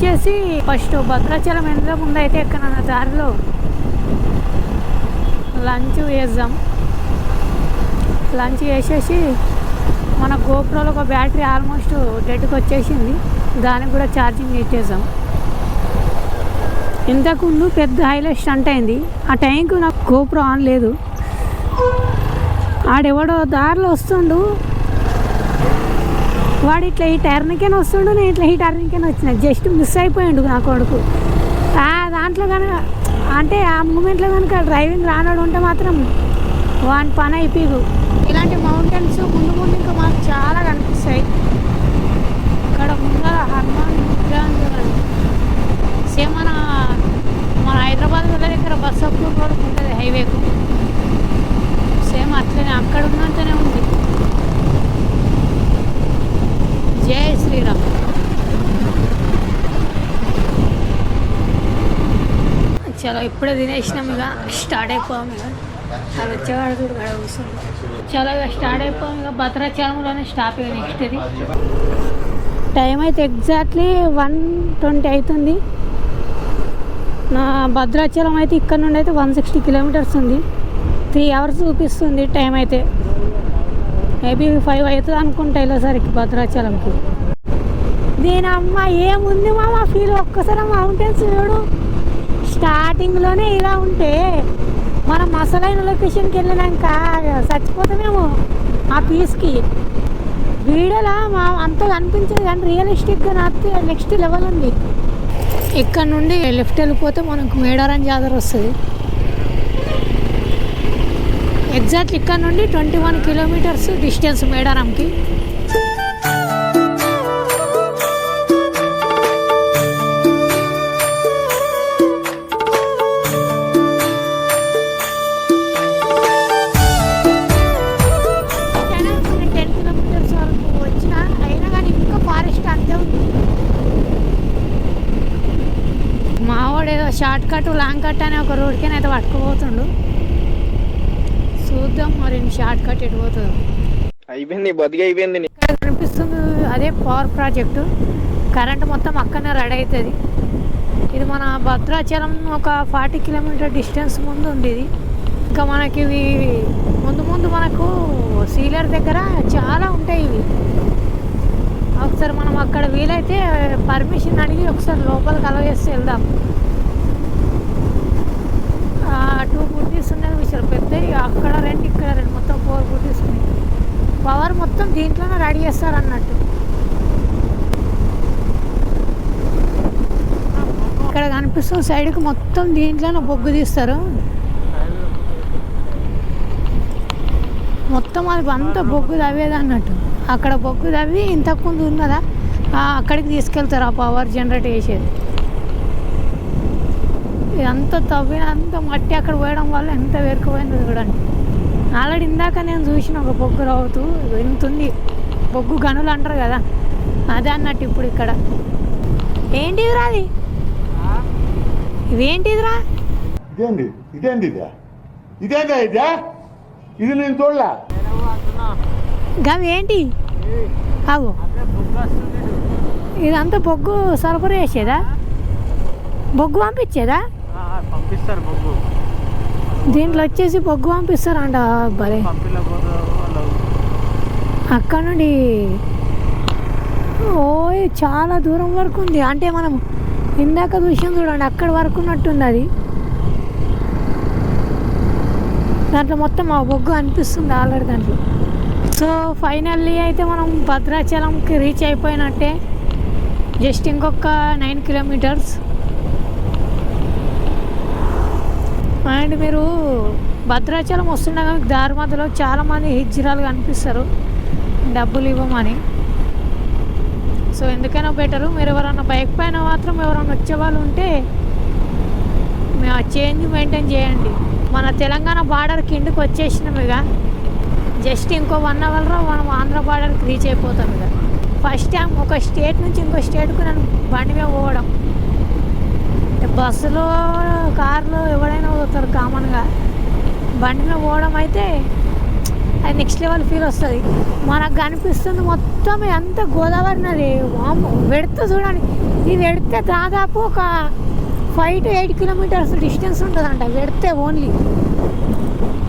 వచ్చేసి ఫస్ట్ భద్రాచలం ఎంత ముందు అయితే ఎక్కడన్నా దారిలో లంచ్ వేద్దాం లంచ్ వేసేసి మన గోప్రోలో ఒక బ్యాటరీ ఆల్మోస్ట్ డెడ్కి వచ్చేసింది. దానికి కూడా ఛార్జింగ్ ఇచ్చేసాం ఇంతకుముందు పెద్ద హైలైట్ స్టంట్ అయింది. ఆ టైంకు నాకు గోప్రో ఆన్ లేదు. ఆడెవడో దారిలో వస్తుండు. వాడు ఇట్లా ఈ టర్న్కేనే వస్తుండు నేను ఇట్లా ఈ టర్న్కేనే వచ్చిన. జస్ట్ మిస్ అయిపోయాడు నా కొడుకు. దాంట్లో కనుక అంటే ఆ మూమెంట్లో కనుక డ్రైవింగ్ రానోడు ఉంటే మాత్రం వాని పని అయిపోయి ఇలాంటి మౌంటైన్స్ ముందు ముందు ఇంకా మాకు చాలా కనిపిస్తాయి. ఇక్కడ ముందర హనుమాన్ విగ్రహం చూడండి. సేమ్ మన మన హైదరాబాద్ దగ్గర బస్ అప్పుడు రోడ్ ఉంటుంది హైవేకు సేమ్ అట్లనే అక్కడ ఉన్నంతనే ఉంది జై శ్రీరామ్ చలో ఇప్పుడే తినేసినాం ఇక. స్టార్ట్ అయిపోయాం ఇక. అది వచ్చేవాడు చూడు గడ కూర్చొని చాలా ఇక స్టార్ట్ అయిపోయాం ఇక. భద్రాచలంలోనే స్టాప్ ఇక నెక్స్ట్ ఇది. టైం అయితే ఎగ్జాక్ట్లీ వన్ ట్వంటీ అవుతుంది నా భద్రాచలం అయితే ఇక్కడ నుండి అయితే వన్ సిక్స్టీ కిలోమీటర్స్ ఉంది. త్రీ అవర్స్ చూపిస్తుంది టైం అయితే. మేబీ ఫైవ్ అవుతుంది అనుకుంటా వెళ్ళేసరికి భద్రాచలంకి దీని అమ్మ ఏముంది మామ? ఫీల్ ఒక్కసారి మౌంటైన్స్ చూడు. స్టార్టింగ్లోనే ఇలా ఉంటే మనం అసలైన లొకేషన్కి వెళ్ళినాక చచ్చిపోతామేమో ఆ పీస్కి. వీడలా మా అంత కనిపించదు కానీ రియలిస్టిక్గా నాకు నెక్స్ట్ లెవెల్ ఉంది. ఇక్కడ నుండి లెఫ్ట్ వెళ్ళిపోతే మనకు మేడారం జాతర వస్తుంది. ఎగ్జాక్ట్ ఇక్కడ నుండి ట్వంటీ వన్ కిలోమీటర్స్ డిస్టెన్స్ మేడారంకి. షార్ట్ కట్ లాంగ్ కట్ అనే ఒక రోడ్కి అయితే పట్టుకుపోతుండు. చూద్దాం మరి షార్ట్ కట్ ఎటు పోతుందో. అయిపోయింది బతికి అయిపోయింది. ఇక్కడ కనిపిస్తుంది అదే పవర్ ప్రాజెక్టు. కరెంట్ మొత్తం అక్కడనే రెడీ అవుతుంది ఇది మన భద్రాచలం ఒక ఫార్టీ కిలోమీటర్ డిస్టెన్స్ ముందు ఉంది ఇది ఇంకా మనకి ఇవి ముందు ముందు మనకు సీలర్ దగ్గర చాలా ఉంటాయి ఇవి. ఒకసారి మనం అక్కడ వీలైతే పర్మిషన్ అడిగి ఒకసారి లోపలికి అలవ్ చేస్తే వెళ్దాం. టూ బుడ్డీస్ ఉన్నది విషయాలు పెద్దవి అక్కడ రెండు ఇక్కడ రెండు. మొత్తం ఫోర్ బుడ్డీస్ ఉన్నాయి. పవర్ మొత్తం దీంట్లోనే రెడీ చేస్తారు అన్నట్టు ఇక్కడ కనిపిస్తున్న సైడ్కి మొత్తం దీంట్లోనే బొగ్గు తీస్తారు. మొత్తం అది అంతా బొగ్గు తవ్వేది అన్నట్టు. అక్కడ బొగ్గు తవ్వి ఇంతకుముందు ఉన్నదా? అక్కడికి తీసుకెళ్తారు ఆ పవర్ జనరేట్ చేసేది. ఇదంతా తవ్విన అంత మట్టి అక్కడ పోయడం వల్ల ఎంత వేరుకుపోయిందో చూడండి. ఆల్రెడీ ఇందాక నేను చూసిన ఒక బొగ్గు రావుతూ ఇంత ఉంది? బొగ్గు గనులు అంటారు కదా అదే అన్నట్టు ఇప్పుడు ఇక్కడ. ఏంటిదిరా అది? ఇదేంటిదిరా ఇదేంది? ఇదేంది ఇదే? ఇదేందా ఇదే? ఇది నేను చూడలే. అవు ఇదంతా బొగ్గు సరఫరా చేసేదా? బొగ్గు పంపించేదా? పంపిస్తారు బొగ్గు. దీంట్లో వచ్చేసి బొగ్గు పంపిస్తారంట భలే. అక్కడ నుండి ఓయ్ చాలా దూరం వరకు ఉంది. అంటే మనం ఇందాక చూసాం చూడండి అక్కడ వరకు ఉన్నట్టుంది అది దాంట్లో మొత్తం ఆ బొగ్గు అనిపిస్తుంది ఆల్రెడీ దాంట్లో. సో ఫైనల్లీ అయితే మనం భద్రాచలంకి రీచ్ అయిపోయినట్టే. జస్ట్ ఇంకొక నైన్ కిలోమీటర్స్. అండ్ మీరు భద్రాచలం వస్తుండగా మీకు దారి మధ్యలో చాలామంది హిజ్రాలు కనిపిస్తారు. డబ్బులు ఇవ్వమని. సో ఎందుకైనా బెటరు మీరు ఎవరన్నా బైక్ పైన మాత్రం ఎవరైనా వచ్చే వాళ్ళు ఉంటే మేము ఆ చేంజ్ మెయింటైన్ చేయండి. మన తెలంగాణ బార్డర్ కిందకు వచ్చేసినాం ఇక. జస్ట్ ఇంకో వన్ అవర్లో మనం ఆంధ్ర బార్డర్కి రీచ్ అయిపోతాం ఇక. ఫస్ట్ టైం ఒక స్టేట్ నుంచి ఇంకో స్టేట్కు నన్ను బండి మీద పోవడం. బస్సులో కార్లో ఎవడైనా పోతారు కామన్గా. బండిలో పోవడం అయితే అది నెక్స్ట్ లెవెల్ ఫీల్ వస్తుంది. మనకు కనిపిస్తుంది మొత్తం ఎంత గోదావరి నది. వెడితే చూడండి. ఇది వెడితే దాదాపు ఒక five to eight kilometres distance ఉంటుందంట వెడితే ఓన్లీ.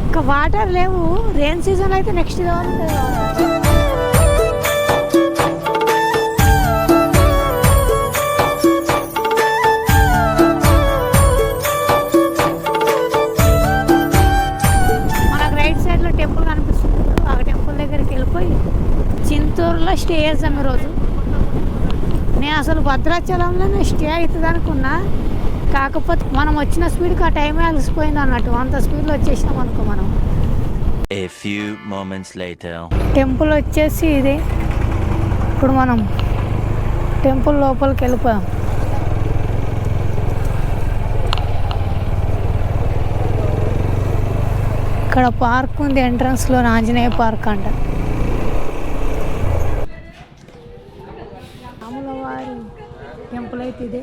ఇంకా వాటర్ లేవు. రెయిన్ సీజన్ అయితే నెక్స్ట్ లెవెల్ ఉంటుంది. భద్రాచలంలోనే స్టే అవుతుంది అనుకున్నా. కాకపోతే మనం వచ్చిన స్పీడ్కి ఆ టైం అలసిపోయింది అన్నట్టు. అంత స్పీడ్లో వచ్చేసినాం అనుకో మనం. A few moments later. Temple వచ్చేసి ఇది. ఇప్పుడు మనం టెంపుల్ లోపలికి వెళ్ళిపోయాం ఇక్కడ పార్క్ ఉంది ఎంట్రన్స్లో ఆంజనేయ పార్క్ అంట. రాముల వారి టెంపుల్ అయితే ఇదే.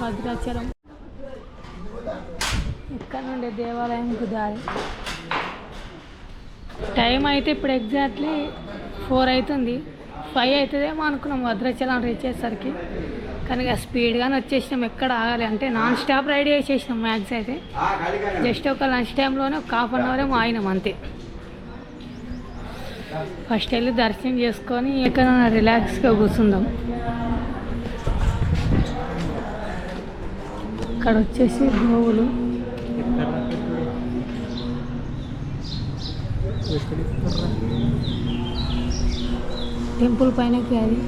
భద్రాచలం. ఇక్కడ నుండి దేవాలయంకు దారి. టైం అయితే ఇప్పుడు ఎగ్జాక్ట్లీ ఫోర్ అవుతుంది. ఫైవ్ అవుతుందేమో అనుకున్నాం భద్రాచలం రీచ్ అయ్యేసరికి కానీ స్పీడ్గానే వచ్చేసినాం. ఎక్కడ ఆగాలి అంటే నాన్ స్టాప్ రైడ్ చేసేసినాం మ్యాక్స్ అయితే. జస్ట్ ఒక లంచ్ టైంలోనే ఒక హాఫ్ అన్ అవర్ ఏమో ఆగినాం అంతే. ఫస్ట్ వెళ్ళి దర్శనం చేసుకొని ఇక్కడ రిలాక్స్గా కూర్చుందాం. ఇక్కడ వచ్చేసి గోవులు టెంపుల్ పైనకి అది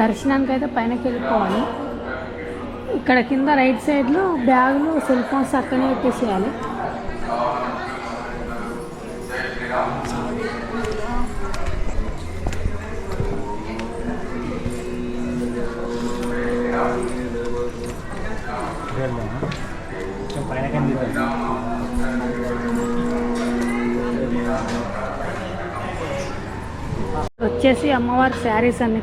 దర్శనానికి అయితే పైనకి వెళ్ళిపోవాలి ఇక్కడ కింద రైట్ సైడ్లో బ్యాగులు సెల్ ఫోన్స్ అక్కడనే పెట్టేసేయాలి. వచ్చేసి అమ్మవారి శారీస్ అన్ని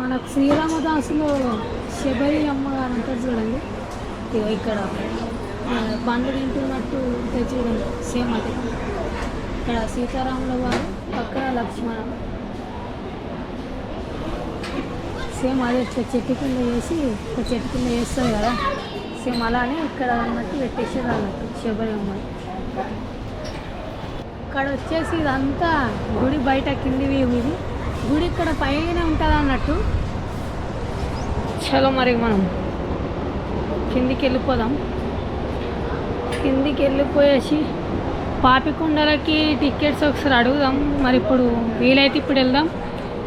మనకు శ్రీరామదాసులో శబరి అమ్మగారు అంటారు చూడండి. ఇక్కడ పండు తింటున్నట్టు ఉంటుంది చూడండి సేమ్ అదే. ఇక్కడ సీతారాముల వారు పక్కన లక్ష్మణ. సేమ్ అదే చెట్టు కింద వేసి ఒక చెట్టు కింద వేస్తారు కదా. సేమ్ అలానే ఇక్కడ అన్నట్టు పెట్టేసేది అన్నట్టు శబరి అమ్మాయి ఇక్కడ వచ్చేసి ఇదంతా గుడి బయట కింది వ్యూ ఇది గుడి ఇక్కడ పైన ఉంటుంది అన్నట్టు. చలో మరి మనం కిందికి వెళ్ళిపోదాం కిందికి వెళ్ళిపోయేసి పాపికొండలకి టికెట్స్ ఒకసారి అడుగుదాం. మరి ఇప్పుడు వీలైతే ఇప్పుడు వెళ్దాం.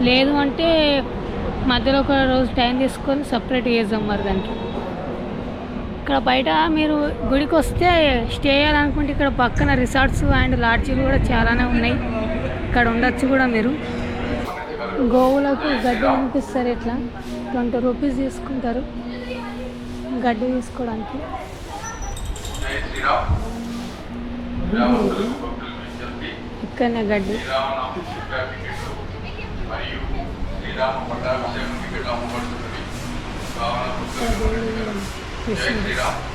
లేదు అంటే మధ్యలో ఒక రోజు టైం తీసుకొని సపరేట్ చేద్దాం మరి దానికి. ఇక్కడ బయట మీరు గుడికి వస్తే స్టే చేయాలనుకుంటే ఇక్కడ పక్కన రిసార్ట్స్ అండ్ లాడ్జీలు కూడా చాలానే ఉన్నాయి. ఇక్కడ ఉండొచ్చు కూడా మీరు. గోవులకు గడ్డి అనిపిస్తారు ఇట్లా ట్వంటీ రూపీస్ తీసుకుంటారు. గడ్డి తీసుకోవడానికి. ఇక్కడనే గడ్డి. కృష్ణుడు.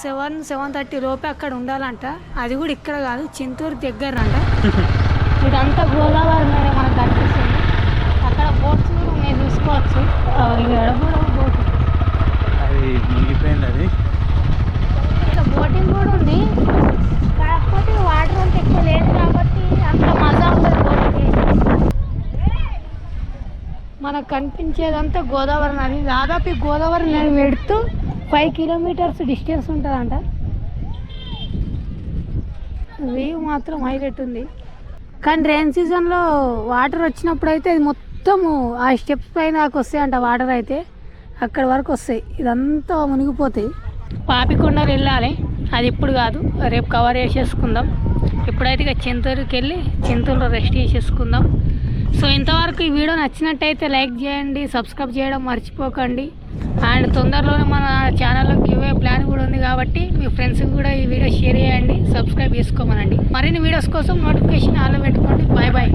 సెవెన్ సెవెన్ థర్టీ లోపే అక్కడ ఉండాలంట. అది కూడా ఇక్కడ కాదు చింతూరు దగ్గర అంట ఇదంతా గోదావరి మీద మనకు కనిపిస్తుంది. అక్కడ బోట్స్ కూడా ఉన్నాయి చూసుకోవచ్చు. ఆ, ఇవి ఎడబడ బోట్ అది మునిగిపోయింది అది. ఇక్కడ బోటింగ్ కూడా ఉంది. కాకపోతే వాటర్ అంత ఎక్కువ లేదు కాబట్టి అంత మజా ఉంటుంది బోటింగ్ మనకు కనిపించేదంతా గోదావరి నది. దాదాపు గోదావరి నది పెడుతూ ఫైవ్ కిలోమీటర్స్ డిస్టెన్స్ ఉంటుందంట. వ్యూ మాత్రం హైలైట్ ఉంది. కానీ రైన్ సీజన్లో వాటర్ వచ్చినప్పుడు అయితే ఇది మొత్తము ఆ స్టెప్స్ పైన దాకా వస్తాయంట వాటర్ అయితే. అక్కడ వరకు వస్తాయి. ఇదంతా మునిగిపోతాయి. పాపికొండలు వెళ్ళాలి. అది ఇప్పుడు కాదు. రేపు కవర్ చేసేసుకుందాం. ఇప్పుడైతే ఇక చింతూరుకి వెళ్ళి చింతూరులో రెస్ట్ చేసేసుకుందాం. సో ఇంతవరకు ఈ వీడియో నచ్చినట్టయితే లైక్ చేయండి సబ్స్క్రైబ్ చేయడం మర్చిపోకండి. అండ్ తొందరలోనే మన ఛానల్లో గివ్ ప్లాన్ కూడా ఉంది కాబట్టి మీ ఫ్రెండ్స్కి కూడా ఈ వీడియో షేర్ చేయండి సబ్స్క్రైబ్ చేసుకోమనండి. మరిన్ని వీడియోస్ కోసం నోటిఫికేషన్ ఆలో పెట్టుకోండి. Bye bye